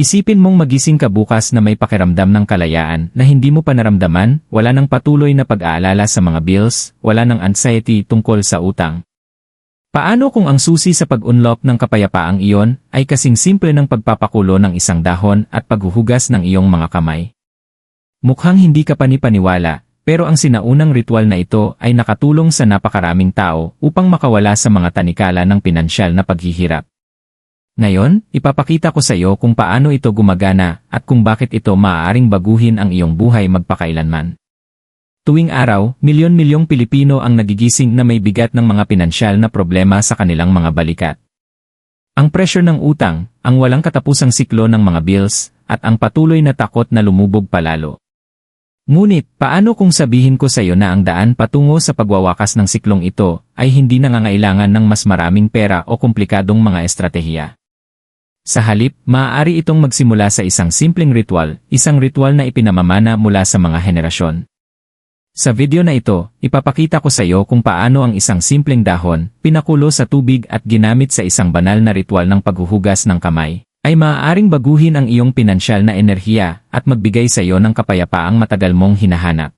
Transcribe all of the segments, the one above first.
Isipin mong magising ka bukas na may pakiramdam ng kalayaan na hindi mo pa naramdaman, wala ng patuloy na pag-aalala sa mga bills, wala ng anxiety tungkol sa utang. Paano kung ang susi sa pag-unlock ng kapayapaang iyon ay kasing simple ng pagpapakulo ng isang dahon at paghuhugas ng iyong mga kamay? Mukhang hindi ka panipaniwala, pero ang sinaunang ritual na ito ay nakatulong sa napakaraming tao upang makawala sa mga tanikala ng pinansyal na paghihirap. Ngayon, ipapakita ko sa iyo kung paano ito gumagana at kung bakit ito maaaring baguhin ang iyong buhay magpakailanman. Tuwing araw, milyon-milyong Pilipino ang nagigising na may bigat ng mga pinansyal na problema sa kanilang mga balikat. Ang pressure ng utang, ang walang katapusang siklo ng mga bills, at ang patuloy na takot na lumubog palalo. Ngunit, paano kung sabihin ko sa iyo na ang daan patungo sa pagwawakas ng siklong ito ay hindi nangangailangan ng mas maraming pera o komplikadong mga estratehiya? Sa halip, maaari itong magsimula sa isang simpleng ritual, isang ritual na ipinamamana mula sa mga henerasyon. Sa video na ito, ipapakita ko sa iyo kung paano ang isang simpleng dahon, pinakulo sa tubig at ginamit sa isang banal na ritual ng paghuhugas ng kamay, ay maaaring baguhin ang iyong pinansyal na enerhiya at magbigay sa iyo ng kapayapaang matagal mong hinahanap.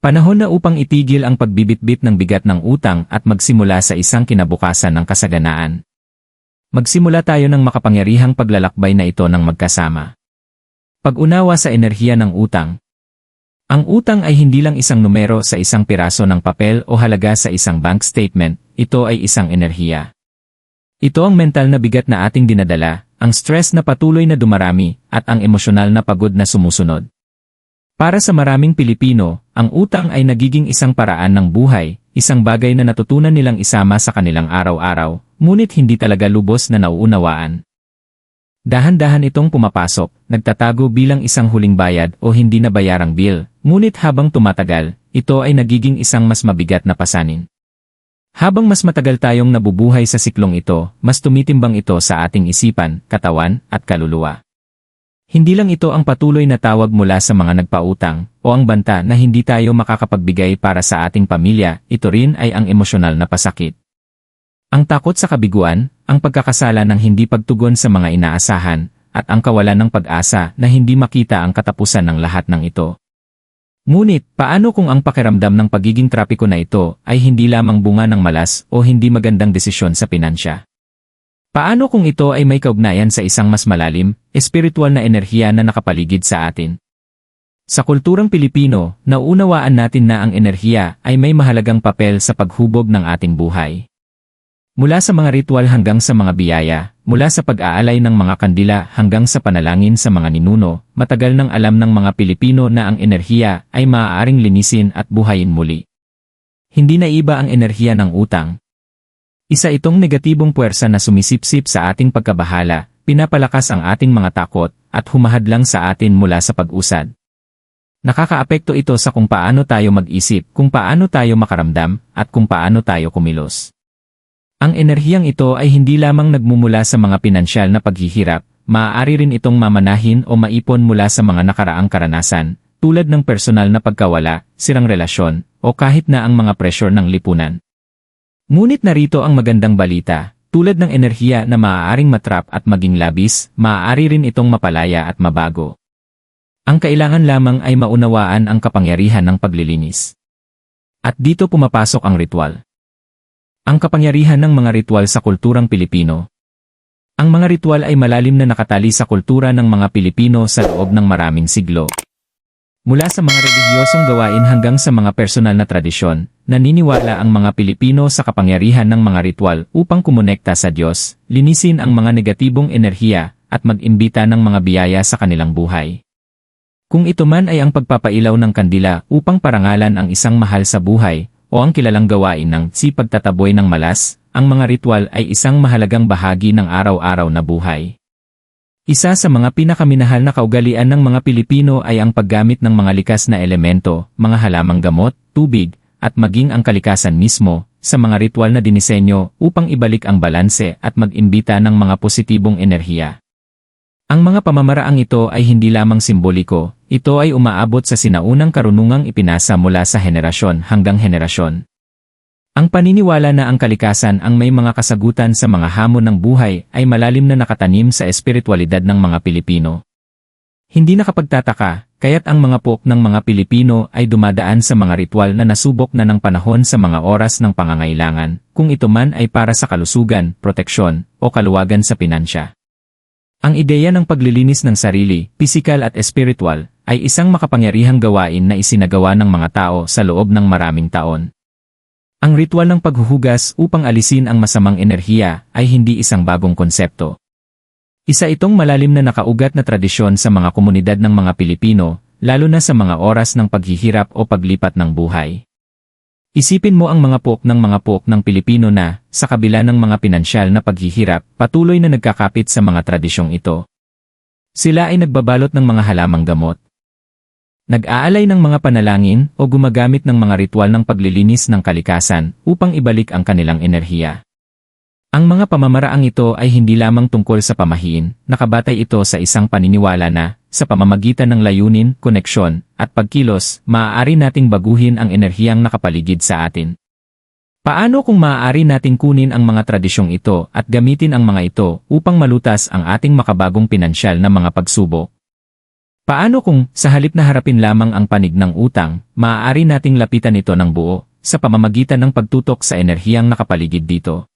Panahon na upang itigil ang pagbibitbit ng bigat ng utang at magsimula sa isang kinabukasan ng kasaganaan. Magsimula tayo ng makapangyarihang paglalakbay na ito ng magkasama. Pag-unawa sa enerhiya ng utang. Ang utang ay hindi lang isang numero sa isang piraso ng papel o halaga sa isang bank statement, ito ay isang enerhiya. Ito ang mental na bigat na ating dinadala, ang stress na patuloy na dumarami, at ang emosyonal na pagod na sumusunod. Para sa maraming Pilipino, ang utang ay nagiging isang paraan ng buhay, isang bagay na natutunan nilang isama sa kanilang araw-araw, ngunit hindi talaga lubos na nauunawaan. Dahan-dahan itong pumapasok, nagtatago bilang isang huling bayad o hindi na bayarang bill, ngunit habang tumatagal, ito ay nagiging isang mas mabigat na pasanin. Habang mas matagal tayong nabubuhay sa siklong ito, mas tumitimbang ito sa ating isipan, katawan, at kaluluwa. Hindi lang ito ang patuloy na tawag mula sa mga nagpautang, o ang banta na hindi tayo makakapagbigay para sa ating pamilya, ito rin ay ang emosyonal na pasakit. Ang takot sa kabiguan, ang pagkakasala ng hindi pagtugon sa mga inaasahan, at ang kawalan ng pag-asa na hindi makita ang katapusan ng lahat ng ito. Ngunit, paano kung ang pakiramdam ng pagiging trapiko na ito ay hindi lamang bunga ng malas o hindi magandang desisyon sa pinansya? Paano kung ito ay may kaugnayan sa isang mas malalim, espiritual na enerhiya na nakapaligid sa atin? Sa kulturang Pilipino, nauunawaan natin na ang enerhiya ay may mahalagang papel sa paghubog ng ating buhay. Mula sa mga ritual hanggang sa mga biyaya, mula sa pag-aalay ng mga kandila hanggang sa panalangin sa mga ninuno, matagal nang alam ng mga Pilipino na ang enerhiya ay maaaring linisin at buhayin muli. Hindi na iba ang enerhiya ng utang. Isa itong negatibong puwersa na sumisipsip sa ating pagkabahala, pinapalakas ang ating mga takot, at humahadlang sa atin mula sa pag-usad. Nakakaapekto ito sa kung paano tayo mag-isip, kung paano tayo makaramdam, at kung paano tayo kumilos. Ang enerhiyang ito ay hindi lamang nagmumula sa mga pinansyal na paghihirap, maaari rin itong mamanahin o maipon mula sa mga nakaraang karanasan, tulad ng personal na pagkawala, sirang relasyon, o kahit na ang mga pressure ng lipunan. Ngunit narito ang magandang balita, tulad ng enerhiya na maaaring matrap at maging labis, maaari rin itong mapalaya at mabago. Ang kailangan lamang ay maunawaan ang kapangyarihan ng paglilinis. At dito pumapasok ang ritual. Ang kapangyarihan ng mga ritual sa kulturang Pilipino. Ang mga ritual ay malalim na nakatali sa kultura ng mga Pilipino sa loob ng maraming siglo. Mula sa mga relihiyosong gawain hanggang sa mga personal na tradisyon, naniniwala ang mga Pilipino sa kapangyarihan ng mga ritual upang kumonekta sa Diyos, linisin ang mga negatibong enerhiya, at mag-imbita ng mga biyaya sa kanilang buhay. Kung ito man ay ang pagpapailaw ng kandila upang parangalan ang isang mahal sa buhay, o ang kilalang gawain ng si pagtataboy ng malas, ang mga ritual ay isang mahalagang bahagi ng araw-araw na buhay. Isa sa mga pinakaminahal na kaugalian ng mga Pilipino ay ang paggamit ng mga likas na elemento, mga halamang gamot, tubig, at maging ang kalikasan mismo, sa mga ritual na dinisenyo upang ibalik ang balanse at mag-imbita ng mga positibong enerhiya. Ang mga pamamaraang ito ay hindi lamang simboliko, ito ay umaabot sa sinaunang karunungang ipinasa mula sa henerasyon hanggang henerasyon. Ang paniniwala na ang kalikasan ang may mga kasagutan sa mga hamon ng buhay ay malalim na nakatanim sa espiritualidad ng mga Pilipino. Hindi nakapagtataka, kaya't ang mga pok ng mga Pilipino ay dumadaan sa mga ritual na nasubok na ng panahon sa mga oras ng pangangailangan, kung ito man ay para sa kalusugan, proteksyon, o kaluwagan sa pinansya. Ang ideya ng paglilinis ng sarili, pisikal at espiritual, ay isang makapangyarihang gawain na isinagawa ng mga tao sa loob ng maraming taon. Ang ritual ng paghuhugas upang alisin ang masamang enerhiya ay hindi isang bagong konsepto. Isa itong malalim na nakaugat na tradisyon sa mga komunidad ng mga Pilipino, lalo na sa mga oras ng paghihirap o paglipat ng buhay. Isipin mo ang mga pok ng mga pok ng Pilipino na, sa kabila ng mga pinansyal na paghihirap, patuloy na nagkakapit sa mga tradisyong ito. Sila ay nagbabalot ng mga halamang gamot, Nag-aalay ng mga panalangin o gumagamit ng mga ritual ng paglilinis ng kalikasan upang ibalik ang kanilang enerhiya. Ang mga pamamaraang ito ay hindi lamang tungkol sa pamahiin, nakabatay ito sa isang paniniwala na, sa pamamagitan ng layunin, koneksyon, at pagkilos, maaari nating baguhin ang enerhiyang nakapaligid sa atin. Paano kung maaari nating kunin ang mga tradisyong ito at gamitin ang mga ito upang malutas ang ating makabagong pinansyal na mga pagsubok? Paano kung, sa halip na harapin lamang ang panig ng utang, maaari nating lapitan ito ng buo, sa pamamagitan ng pagtutok sa enerhiyang nakapaligid dito?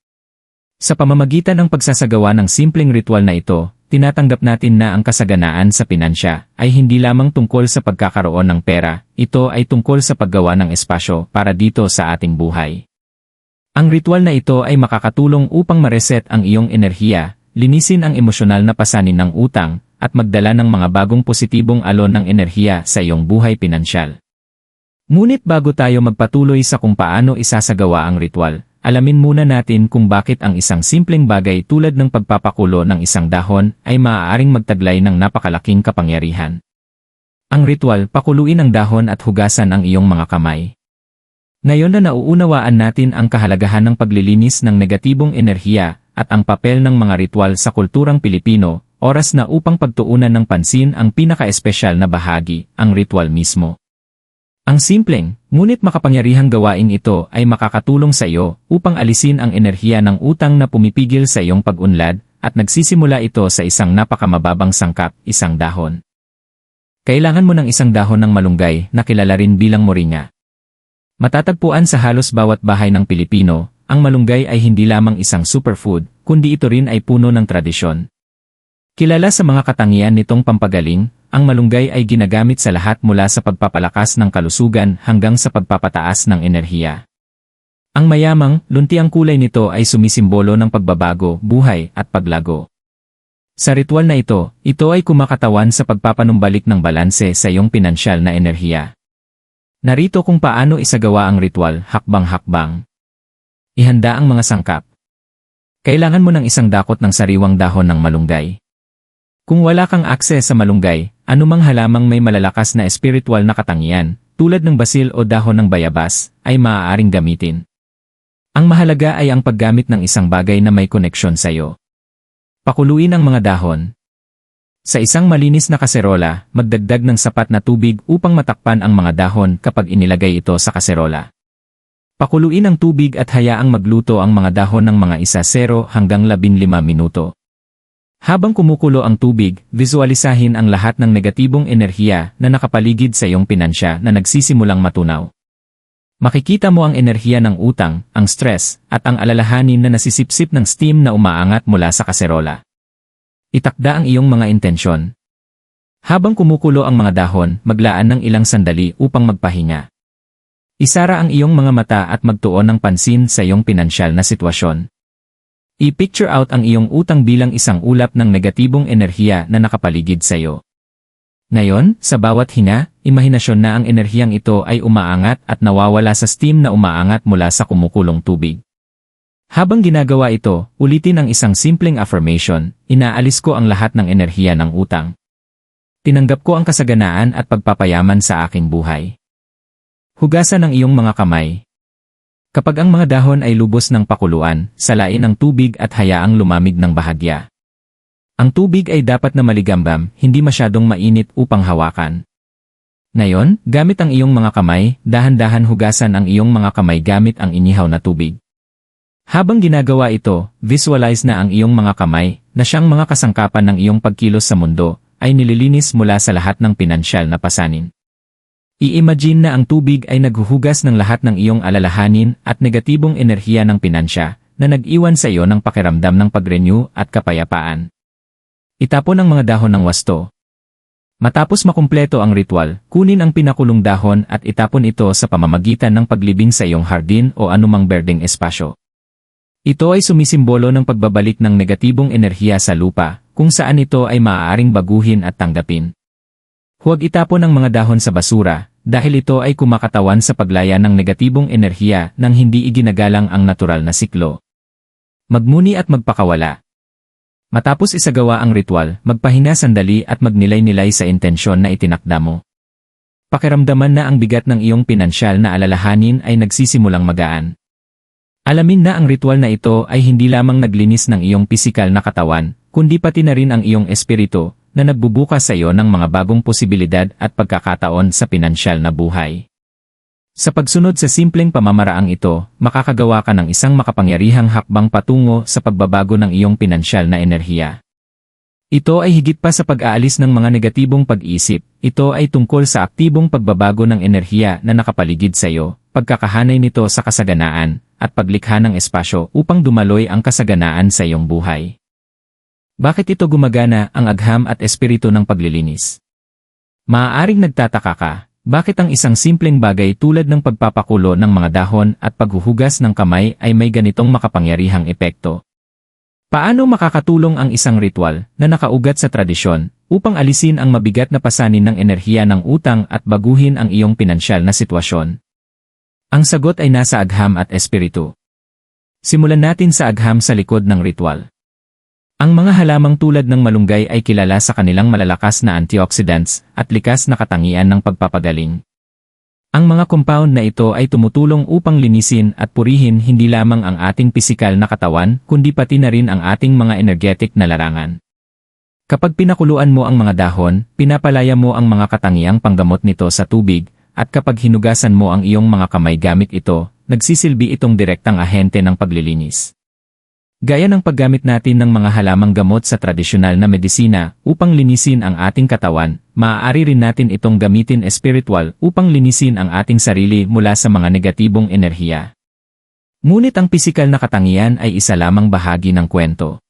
Sa pamamagitan ng pagsasagawa ng simpleng ritual na ito, tinatanggap natin na ang kasaganaan sa pinansya ay hindi lamang tungkol sa pagkakaroon ng pera, ito ay tungkol sa paggawa ng espasyo para dito sa ating buhay. Ang ritual na ito ay makakatulong upang mareset ang iyong enerhiya, linisin ang emosyonal na pasanin ng utang, at magdala ng mga bagong positibong alon ng enerhiya sa iyong buhay pinansyal. Ngunit bago tayo magpatuloy sa kung paano isasagawa ang ritual, alamin muna natin kung bakit ang isang simpleng bagay tulad ng pagpapakulo ng isang dahon ay maaaring magtaglay ng napakalaking kapangyarihan. Ang ritual, pakuluin ang dahon at hugasan ang iyong mga kamay. Ngayon na nauunawaan natin ang kahalagahan ng paglilinis ng negatibong enerhiya at ang papel ng mga ritual sa kulturang Pilipino, Oras na upang pagtuunan ng pansin ang pinaka-espesyal na bahagi, ang ritual mismo. Ang simpleng, ngunit makapangyarihang gawain ito ay makakatulong sa iyo upang alisin ang enerhiya ng utang na pumipigil sa iyong pag-unlad at nagsisimula ito sa isang napakamababang sangkap, isang dahon. Kailangan mo ng isang dahon ng malunggay na kilala rin bilang moringa. Matatagpuan sa halos bawat bahay ng Pilipino, ang malunggay ay hindi lamang isang superfood, kundi ito rin ay puno ng tradisyon, Kilala sa mga katangian nitong pampagaling, ang malunggay ay ginagamit sa lahat mula sa pagpapalakas ng kalusugan hanggang sa pagpapataas ng enerhiya. Ang mayamang, luntiang kulay nito ay sumisimbolo ng pagbabago, buhay, at paglago. Sa ritual na ito, ito ay kumakatawan sa pagpapanumbalik ng balanse sa iyong pinansyal na enerhiya. Narito kung paano isagawa ang ritual, hakbang-hakbang. Ihanda ang mga sangkap. Kailangan mo ng isang dakot ng sariwang dahon ng malunggay. Kung wala kang akses sa malunggay, anumang halamang may malalakas na espiritual na katangian, tulad ng basil o dahon ng bayabas, ay maaaring gamitin. Ang mahalaga ay ang paggamit ng isang bagay na may koneksyon sa iyo. Pakuluin ang mga dahon. Sa isang malinis na kaserola, magdagdag ng sapat na tubig upang matakpan ang mga dahon kapag inilagay ito sa kaserola. Pakuluin ang tubig at hayaang magluto ang mga dahon ng mga isa 0 hanggang 15 minuto. Habang kumukulo ang tubig, visualisahin ang lahat ng negatibong enerhiya na nakapaligid sa iyong pinansya na nagsisimulang matunaw. Makikita mo ang enerhiya ng utang, ang stress, at ang alalahanin na nasisipsip ng steam na umaangat mula sa kaserola. Itakda ang iyong mga intensyon. Habang kumukulo ang mga dahon, maglaan ng ilang sandali upang magpahinga. Isara ang iyong mga mata at magtuon ng pansin sa iyong pinansyal na sitwasyon. I-picture out ang iyong utang bilang isang ulap ng negatibong enerhiya na nakapaligid sa iyo. Ngayon, sa bawat hinga, imahinasyon na ang enerhiyang ito ay umaangat at nawawala sa steam na umaangat mula sa kumukulong tubig. Habang ginagawa ito, ulitin ang isang simpleng affirmation, inaalis ko ang lahat ng enerhiya ng utang. Tinanggap ko ang kasaganaan at pagpapayaman sa aking buhay. Hugasan ang iyong mga kamay, Kapag ang mga dahon ay lubos ng pakuluan, salain ang tubig at hayaang lumamig ng bahagya. Ang tubig ay dapat na maligambam, hindi masyadong mainit upang hawakan. Ngayon, gamit ang iyong mga kamay, dahan-dahan hugasan ang iyong mga kamay gamit ang inihaw na tubig. Habang ginagawa ito, visualize na ang iyong mga kamay, na siyang mga kasangkapan ng iyong pagkilos sa mundo, ay nililinis mula sa lahat ng pinansyal na pasanin. I-imagine na ang tubig ay naghuhugas ng lahat ng iyong alalahanin at negatibong enerhiya ng pinansya na nag-iwan sa iyo ng pakiramdam ng pag-renew at kapayapaan. Itapon ang mga dahon ng wasto. Matapos makumpleto ang ritual, kunin ang pinakulong dahon at itapon ito sa pamamagitan ng paglibing sa iyong hardin o anumang berdeng espasyo. Ito ay sumisimbolo ng pagbabalik ng negatibong enerhiya sa lupa, kung saan ito ay maaaring baguhin at tanggapin. Huwag itapon ang mga dahon sa basura, dahil ito ay kumakatawan sa paglaya ng negatibong enerhiya nang hindi iginagalang ang natural na siklo. Magmuni at magpakawala. Matapos isagawa ang ritual, magpahinga sandali at magnilay-nilay sa intensyon na itinakda mo. Pakiramdaman na ang bigat ng iyong pinansyal na alalahanin ay nagsisimulang magaan. Alamin na ang ritual na ito ay hindi lamang naglinis ng iyong pisikal na katawan, kundi pati na rin ang iyong espiritu, na nagbubukas sa iyo ng mga bagong posibilidad at pagkakataon sa pinansyal na buhay. Sa pagsunod sa simpleng pamamaraang ito, makakagawa ka ng isang makapangyarihang hakbang patungo sa pagbabago ng iyong pinansyal na enerhiya. Ito ay higit pa sa pag-aalis ng mga negatibong pag-isip, ito ay tungkol sa aktibong pagbabago ng enerhiya na nakapaligid sa iyo, pagkakahanay nito sa kasaganaan, at paglikha ng espasyo upang dumaloy ang kasaganaan sa iyong buhay. Bakit ito gumagana ang agham at espiritu ng paglilinis? Maaaring nagtataka ka, bakit ang isang simpleng bagay tulad ng pagpapakulo ng mga dahon at paghuhugas ng kamay ay may ganitong makapangyarihang epekto? Paano makakatulong ang isang ritual na nakaugat sa tradisyon upang alisin ang mabigat na pasanin ng enerhiya ng utang at baguhin ang iyong pinansyal na sitwasyon? Ang sagot ay nasa agham at espiritu. Simulan natin sa agham sa likod ng ritual. Ang mga halamang tulad ng malunggay ay kilala sa kanilang malalakas na antioxidants at likas na katangian ng pagpapagaling. Ang mga compound na ito ay tumutulong upang linisin at purihin hindi lamang ang ating pisikal na katawan kundi pati na rin ang ating mga energetic na larangan. Kapag pinakuluan mo ang mga dahon, pinapalaya mo ang mga katangiang panggamot nito sa tubig, at kapag hinugasan mo ang iyong mga kamay gamit ito, nagsisilbi itong direktang ahente ng paglilinis. Gaya ng paggamit natin ng mga halamang gamot sa tradisyonal na medisina upang linisin ang ating katawan, maaari rin natin itong gamitin espiritual upang linisin ang ating sarili mula sa mga negatibong enerhiya. Ngunit ang pisikal na katangian ay isa lamang bahagi ng kwento.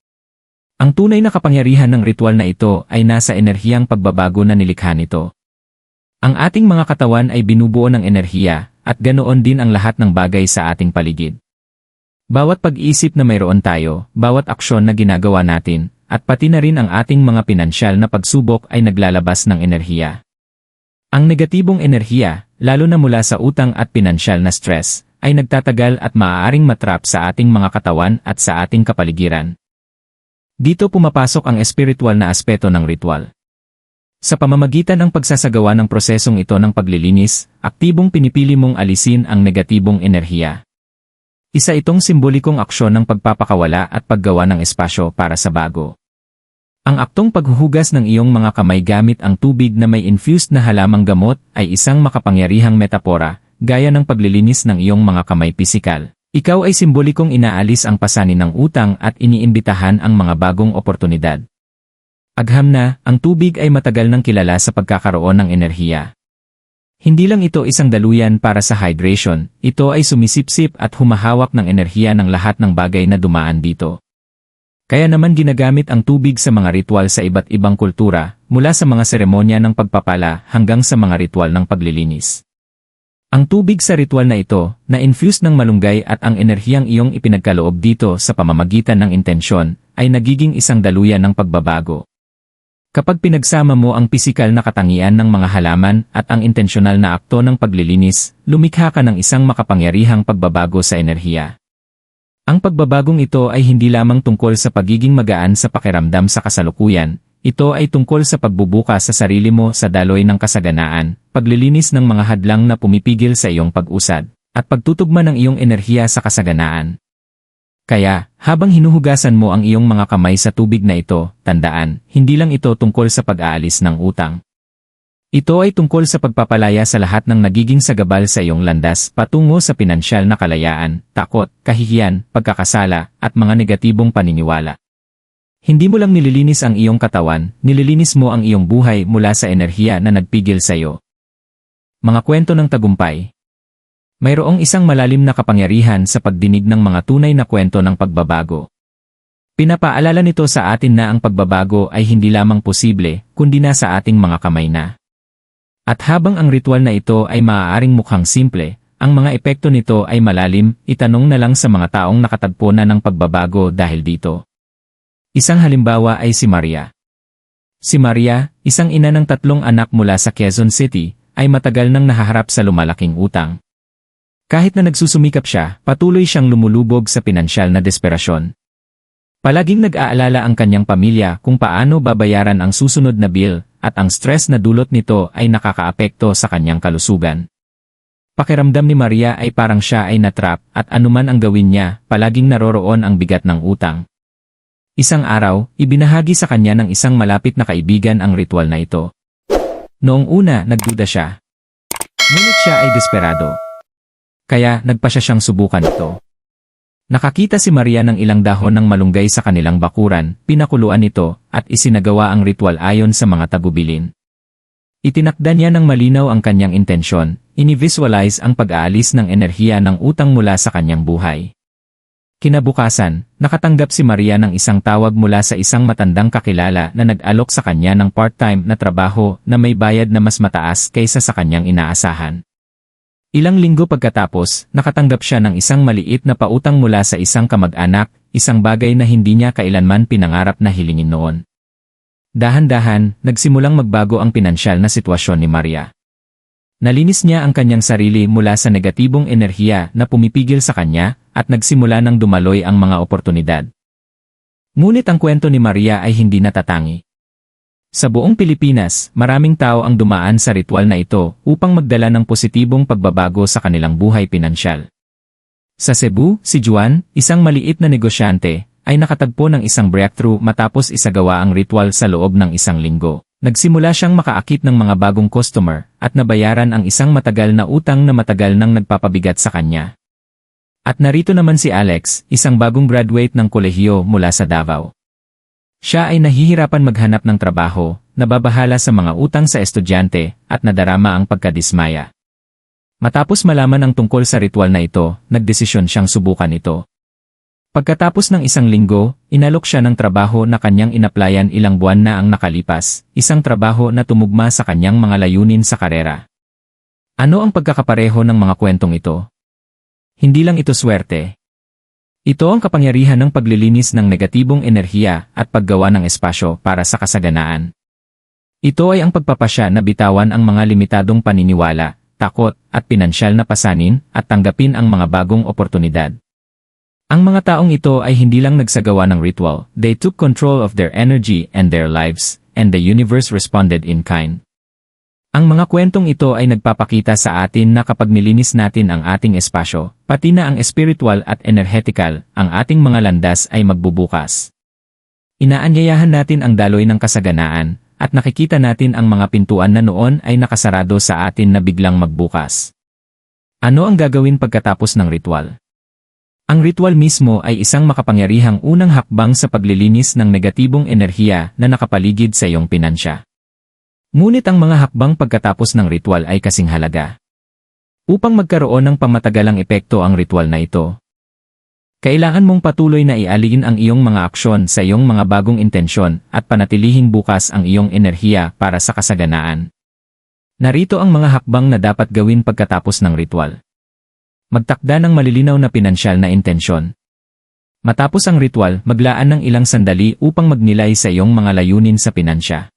Ang tunay na kapangyarihan ng ritual na ito ay nasa enerhiyang pagbabago na nilikha nito. Ang ating mga katawan ay binubuo ng enerhiya, at ganoon din ang lahat ng bagay sa ating paligid. Bawat pag-isip na mayroon tayo, bawat aksyon na ginagawa natin, at pati na rin ang ating mga pinansyal na pagsubok ay naglalabas ng enerhiya. Ang negatibong enerhiya, lalo na mula sa utang at pinansyal na stress, ay nagtatagal at maaaring matrap sa ating mga katawan at sa ating kapaligiran. Dito pumapasok ang espiritual na aspeto ng ritual. Sa pamamagitan ng pagsasagawa ng prosesong ito ng paglilinis, aktibong pinipili mong alisin ang negatibong enerhiya. Isa itong simbolikong aksyon ng pagpapakawala at paggawa ng espasyo para sa bago. Ang aktong paghuhugas ng iyong mga kamay gamit ang tubig na may infused na halamang gamot ay isang makapangyarihang metapora, gaya ng paglilinis ng iyong mga kamay pisikal. Ikaw ay simbolikong inaalis ang pasanin ng utang at iniimbitahan ang mga bagong oportunidad. Agham na, ang tubig ay matagal nang kilala sa pagkakaroon ng enerhiya. Hindi lang ito isang daluyan para sa hydration, ito ay sumisipsip at humahawak ng enerhiya ng lahat ng bagay na dumaan dito. Kaya naman ginagamit ang tubig sa mga ritual sa iba't ibang kultura, mula sa mga seremonya ng pagpapala hanggang sa mga ritual ng paglilinis. Ang tubig sa ritual na ito, na infused ng malunggay at ang enerhiyang iyong ipinagkaloob dito sa pamamagitan ng intensyon, ay nagiging isang daluyan ng pagbabago. Kapag pinagsama mo ang pisikal na katangian ng mga halaman at ang intensyonal na akto ng paglilinis, lumikha ka ng isang makapangyarihang pagbabago sa enerhiya. Ang pagbabagong ito ay hindi lamang tungkol sa pagiging magaan sa pakiramdam sa kasalukuyan, ito ay tungkol sa pagbubukas sa sarili mo sa daloy ng kasaganaan, paglilinis ng mga hadlang na pumipigil sa iyong pag-usad, at pagtutugma ng iyong enerhiya sa kasaganaan. Kaya, habang hinuhugasan mo ang iyong mga kamay sa tubig na ito, tandaan, hindi lang ito tungkol sa pag-aalis ng utang. Ito ay tungkol sa pagpapalaya sa lahat ng nagiging sagabal sa iyong landas patungo sa pinansyal na kalayaan, takot, kahihiyan, pagkakasala, at mga negatibong paniniwala. Hindi mo lang nililinis ang iyong katawan, nililinis mo ang iyong buhay mula sa enerhiya na nagpigil sa iyo. Mga kwento ng tagumpay Mayroong isang malalim na kapangyarihan sa pagdinig ng mga tunay na kwento ng pagbabago. Pinapaalala nito sa atin na ang pagbabago ay hindi lamang posible, kundi na sa ating mga kamay na. At habang ang ritual na ito ay maaaring mukhang simple, ang mga epekto nito ay malalim, itanong na lang sa mga taong nakatagpo na ng pagbabago dahil dito. Isang halimbawa ay si Maria. Si Maria, isang ina ng tatlong anak mula sa Quezon City, ay matagal nang nahaharap sa lumalaking utang. Kahit na nagsusumikap siya, patuloy siyang lumulubog sa pinansyal na desperasyon. Palaging nag-aalala ang kanyang pamilya kung paano babayaran ang susunod na bill at ang stress na dulot nito ay nakakaapekto sa kanyang kalusugan. Pakiramdam ni Maria ay parang siya ay natrap at anuman ang gawin niya, palaging naroroon ang bigat ng utang. Isang araw, ibinahagi sa kanya ng isang malapit na kaibigan ang ritual na ito. Noong una, nagduda siya. Ngunit siya ay desperado. Kaya, nagpa siya siyang subukan ito. Nakakita si Maria ng ilang dahon ng malunggay sa kanilang bakuran, pinakuluan ito, at isinagawa ang ritual ayon sa mga tagubilin. Itinakda niya ng malinaw ang kanyang intensyon, inivisualize ang pag-aalis ng enerhiya ng utang mula sa kanyang buhay. Kinabukasan, nakatanggap si Maria ng isang tawag mula sa isang matandang kakilala na nag-alok sa kanya ng part-time na trabaho na may bayad na mas mataas kaysa sa kanyang inaasahan. Ilang linggo pagkatapos, nakatanggap siya ng isang maliit na pautang mula sa isang kamag-anak, isang bagay na hindi niya kailanman pinangarap na hilingin noon. Dahan-dahan, nagsimulang magbago ang pinansyal na sitwasyon ni Maria. Nalinis niya ang kanyang sarili mula sa negatibong enerhiya na pumipigil sa kanya at nagsimula ng dumaloy ang mga oportunidad. Ngunit ang kwento ni Maria ay hindi natatangi. Sa buong Pilipinas, maraming tao ang dumaan sa ritual na ito upang magdala ng positibong pagbabago sa kanilang buhay pinansyal. Sa Cebu, si Juan, isang maliit na negosyante, ay nakatagpo ng isang breakthrough matapos isagawa ang ritual sa loob ng isang linggo. Nagsimula siyang makaakit ng mga bagong customer at nabayaran ang isang matagal na utang na matagal nang nagpapabigat sa kanya. At narito naman si Alex, isang bagong graduate ng kolehiyo mula sa Davao. Siya ay nahihirapan maghanap ng trabaho, nababahala sa mga utang sa estudyante, at nadarama ang pagkadismaya. Matapos malaman ang tungkol sa ritual na ito, nagdesisyon siyang subukan ito. Pagkatapos ng isang linggo, inalok siya ng trabaho na kanyang inaplayan ilang buwan na ang nakalipas, isang trabaho na tumugma sa kanyang mga layunin sa karera. Ano ang pagkakapareho ng mga kwentong ito? Hindi lang ito swerte, ito ang kapangyarihan ng paglilinis ng negatibong enerhiya at paggawa ng espasyo para sa kasaganaan. Ito ay ang pagpapasya na bitawan ang mga limitadong paniniwala, takot, at pinansyal na pasanin at tanggapin ang mga bagong oportunidad. Ang mga taong ito ay hindi lang nagsagawa ng ritual, they took control of their energy and their lives, and the universe responded in kind. Ang mga kwentong ito ay nagpapakita sa atin na kapag nilinis natin ang ating espasyo, pati na ang spiritual at energetikal, ang ating mga landas ay magbubukas. Inaanyayahan natin ang daloy ng kasaganaan, at nakikita natin ang mga pintuan na noon ay nakasarado sa atin na biglang magbukas. Ano ang gagawin pagkatapos ng ritual? Ang ritual mismo ay isang makapangyarihang unang hakbang sa paglilinis ng negatibong enerhiya na nakapaligid sa iyong pinansya. Ngunit ang mga hakbang pagkatapos ng ritual ay kasing halaga. Upang magkaroon ng pamatagalang epekto ang ritual na ito, kailangan mong patuloy na ialin ang iyong mga aksyon sa iyong mga bagong intensyon at panatilihing bukas ang iyong enerhiya para sa kasaganaan. Narito ang mga hakbang na dapat gawin pagkatapos ng ritual. Magtakda ng malilinaw na pinansyal na intensyon. Matapos ang ritual, maglaan ng ilang sandali upang magnilay sa iyong mga layunin sa pinansya.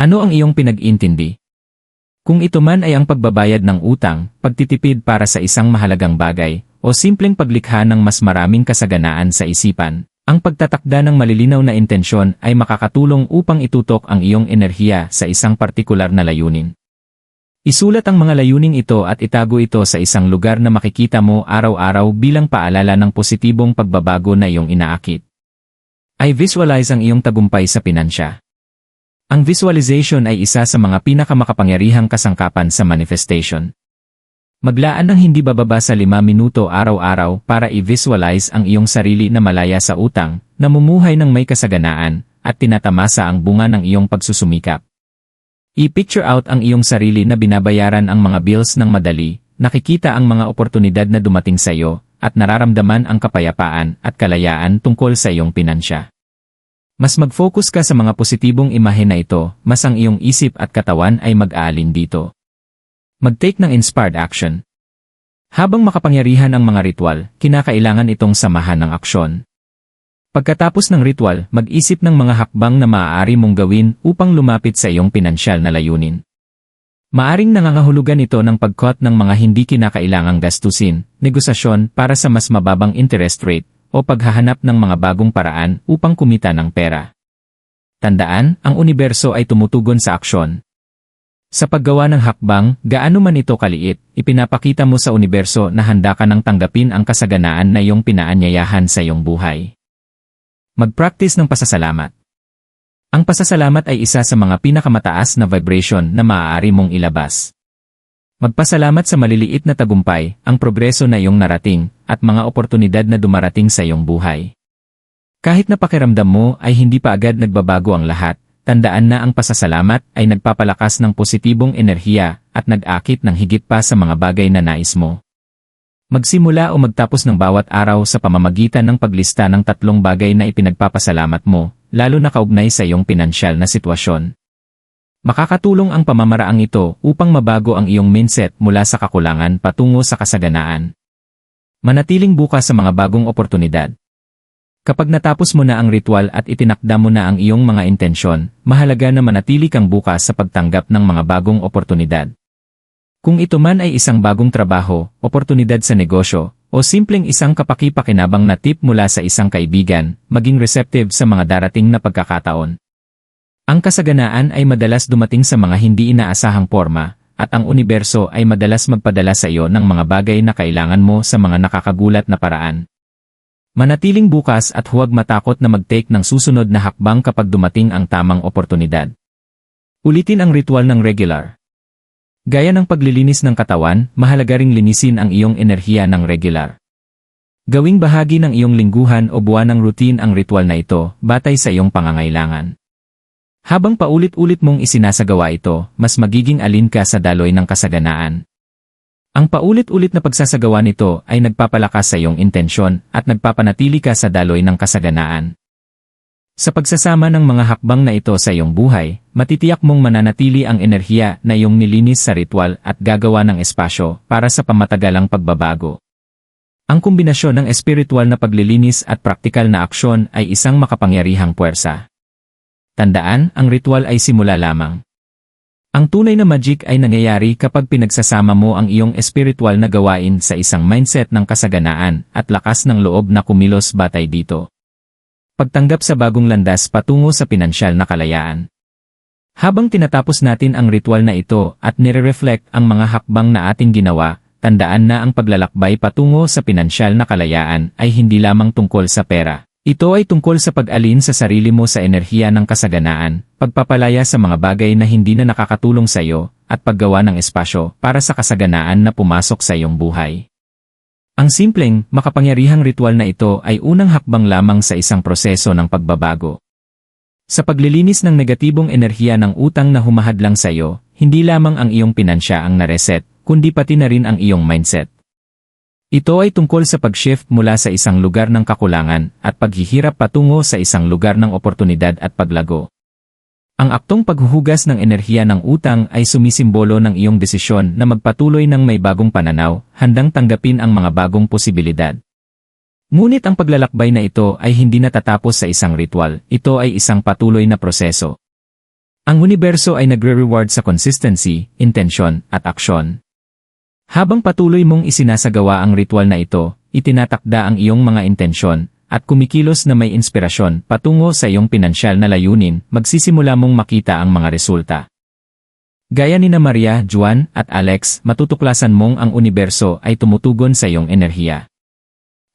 Ano ang iyong pinag-intindi? Kung ito man ay ang pagbabayad ng utang, pagtitipid para sa isang mahalagang bagay, o simpleng paglikha ng mas maraming kasaganaan sa isipan, ang pagtatakda ng malilinaw na intensyon ay makakatulong upang itutok ang iyong enerhiya sa isang partikular na layunin. Isulat ang mga layuning ito at itago ito sa isang lugar na makikita mo araw-araw bilang paalala ng positibong pagbabago na iyong inaakit. I visualize ang iyong tagumpay sa pinansya. Ang visualization ay isa sa mga pinakamakapangyarihang kasangkapan sa manifestation. Maglaan ng hindi bababa sa 5 minuto araw-araw para i-visualize ang iyong sarili na malaya sa utang, namumuhay ng may kasaganaan, at tinatamasa ang bunga ng iyong pagsusumikap. I-picture out ang iyong sarili na binabayaran ang mga bills ng madali, nakikita ang mga oportunidad na dumating sa iyo, at nararamdaman ang kapayapaan at kalayaan tungkol sa iyong pinansya. Mas mag-focus ka sa mga positibong imahe na ito, mas ang iyong isip at katawan ay mag-aalin dito. Mag-take ng inspired action. Habang makapangyarihan ang mga ritual, kinakailangan itong samahan ng aksyon. Pagkatapos ng ritual, mag-isip ng mga hakbang na maaari mong gawin upang lumapit sa iyong pinansyal na layunin. Maaring nangangahulugan ito ng pagkot ng mga hindi kinakailangang gastusin, negosasyon para sa mas mababang interest rate, o paghahanap ng mga bagong paraan upang kumita ng pera. Tandaan, ang universo ay tumutugon sa aksyon, sa paggawa ng hakbang, gaano man ito kaliit, ipinapakita mo sa universo na handa ka nang tanggapin ang kasaganaan na iyong pinaanyayahan sa iyong buhay. Mag-practice ng pasasalamat. Ang pasasalamat ay isa sa mga pinakamataas na vibration na maaari mong ilabas. Magpasalamat sa maliliit na tagumpay, ang progreso na iyong narating, at mga oportunidad na dumarating sa iyong buhay. Kahit na pakiramdam mo ay hindi pa agad nagbabago ang lahat, tandaan na ang pasasalamat ay nagpapalakas ng positibong enerhiya at nag-akit ng higit pa sa mga bagay na nais mo. Magsimula o magtapos ng bawat araw sa pamamagitan ng paglista ng tatlong bagay na ipinagpapasalamat mo, lalo na kaugnay sa iyong pinansyal na sitwasyon. Makakatulong ang pamamaraang ito upang mabago ang iyong mindset mula sa kakulangan patungo sa kasaganaan. Manatiling bukas sa mga bagong oportunidad. Kapag natapos mo na ang ritual at itinakda mo na ang iyong mga intensyon, mahalaga na manatili kang bukas sa pagtanggap ng mga bagong oportunidad. Kung ito man ay isang bagong trabaho, oportunidad sa negosyo, o simpleng isang kapaki-pakinabang na tip mula sa isang kaibigan, maging receptive sa mga darating na pagkakataon. Ang kasaganaan ay madalas dumating sa mga hindi inaasahang forma, at ang universo ay madalas magpadala sa iyo ng mga bagay na kailangan mo sa mga nakakagulat na paraan. Manatiling bukas at huwag matakot na mag-take ng susunod na hakbang kapag dumating ang tamang oportunidad. Ulitin ang ritual ng regular. Gaya ng paglilinis ng katawan, mahalaga ring linisin ang iyong enerhiya ng regular. Gawing bahagi ng iyong lingguhan o buwan ng routine ang ritual na ito, batay sa iyong pangangailangan. Habang paulit-ulit mong isinasagawa ito, mas magiging alin ka sa daloy ng kasaganaan. Ang paulit-ulit na pagsasagawa nito ay nagpapalakas sa iyong intensyon at nagpapanatili ka sa daloy ng kasaganaan. Sa pagsasama ng mga hakbang na ito sa iyong buhay, matitiyak mong mananatili ang enerhiya na iyong nilinis sa ritual at gagawa ng espasyo para sa pamatagalang pagbabago. Ang kombinasyon ng espiritual na paglilinis at praktikal na aksyon ay isang makapangyarihang puwersa. Tandaan, ang ritual ay simula lamang. Ang tunay na magic ay nangyayari kapag pinagsasama mo ang iyong espiritual na gawain sa isang mindset ng kasaganaan at lakas ng loob na kumilos batay dito. Pagtanggap sa bagong landas patungo sa pinansyal na kalayaan. Habang tinatapos natin ang ritual na ito at nire-reflect ang mga hakbang na ating ginawa, tandaan na ang paglalakbay patungo sa pinansyal na kalayaan ay hindi lamang tungkol sa pera, ito ay tungkol sa pag-alin sa sarili mo sa enerhiya ng kasaganaan, pagpapalaya sa mga bagay na hindi na nakakatulong sa iyo, at paggawa ng espasyo para sa kasaganaan na pumasok sa iyong buhay. Ang simpleng, makapangyarihang ritual na ito ay unang hakbang lamang sa isang proseso ng pagbabago. Sa paglilinis ng negatibong enerhiya ng utang na humahadlang sa iyo, hindi lamang ang iyong pinansya ang nareset, kundi pati na rin ang iyong mindset. Ito ay tungkol sa pag-shift mula sa isang lugar ng kakulangan at paghihirap patungo sa isang lugar ng oportunidad at paglago. Ang aktong paghuhugas ng enerhiya ng utang ay sumisimbolo ng iyong desisyon na magpatuloy ng may bagong pananaw, handang tanggapin ang mga bagong posibilidad. Ngunit ang paglalakbay na ito ay hindi natatapos sa isang ritual, ito ay isang patuloy na proseso. Ang universo ay nagre-reward sa consistency, intensyon, at aksyon. Habang patuloy mong isinasagawa ang ritual na ito, itinatakda ang iyong mga intensyon, at kumikilos na may inspirasyon patungo sa iyong pinansyal na layunin, magsisimula mong makita ang mga resulta. Gaya ni na Maria, Juan, at Alex, matutuklasan mong ang universo ay tumutugon sa iyong enerhiya.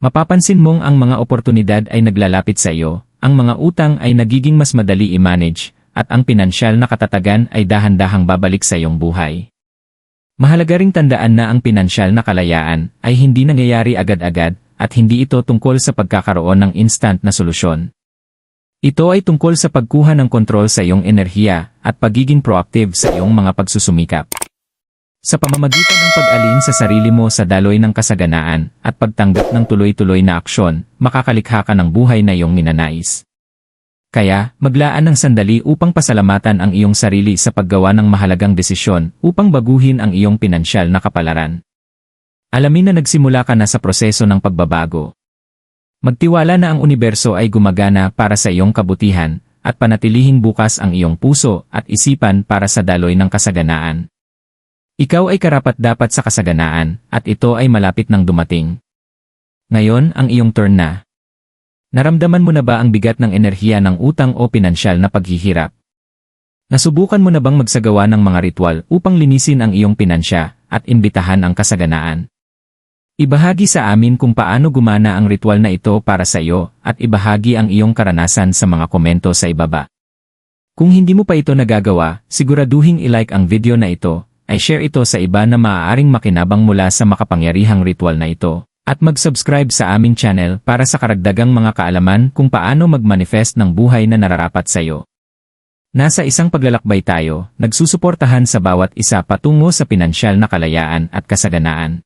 Mapapansin mong ang mga oportunidad ay naglalapit sa iyo, ang mga utang ay nagiging mas madali i-manage, at ang pinansyal na katatagan ay dahan-dahang babalik sa iyong buhay. Mahalaga ring tandaan na ang pinansyal na kalayaan ay hindi nangyayari agad-agad at hindi ito tungkol sa pagkakaroon ng instant na solusyon. Ito ay tungkol sa pagkuha ng kontrol sa iyong enerhiya at pagiging proactive sa iyong mga pagsusumikap. Sa pamamagitan ng pag-alin sa sarili mo sa daloy ng kasaganaan at pagtanggap ng tuloy-tuloy na aksyon, makakalikha ka ng buhay na iyong ninanais. Kaya, maglaan ng sandali upang pasalamatan ang iyong sarili sa paggawa ng mahalagang desisyon upang baguhin ang iyong pinansyal na kapalaran. Alamin na nagsimula ka na sa proseso ng pagbabago. Magtiwala na ang universo ay gumagana para sa iyong kabutihan at panatilihing bukas ang iyong puso at isipan para sa daloy ng kasaganaan. Ikaw ay karapat-dapat sa kasaganaan at ito ay malapit ng dumating. Ngayon ang iyong turn na. Naramdaman mo na ba ang bigat ng enerhiya ng utang o pinansyal na paghihirap? Nasubukan mo na bang magsagawa ng mga ritual upang linisin ang iyong pinansya at imbitahan ang kasaganaan? Ibahagi sa amin kung paano gumana ang ritual na ito para sa iyo at ibahagi ang iyong karanasan sa mga komento sa ibaba. Kung hindi mo pa ito nagagawa, siguraduhin i-like ang video na ito ay share ito sa iba na maaaring makinabang mula sa makapangyarihang ritual na ito, at mag-subscribe sa aming channel para sa karagdagang mga kaalaman kung paano mag-manifest ng buhay na nararapat sa iyo. Nasa isang paglalakbay tayo, nagsusuportahan sa bawat isa patungo sa pinansyal na kalayaan at kasaganaan.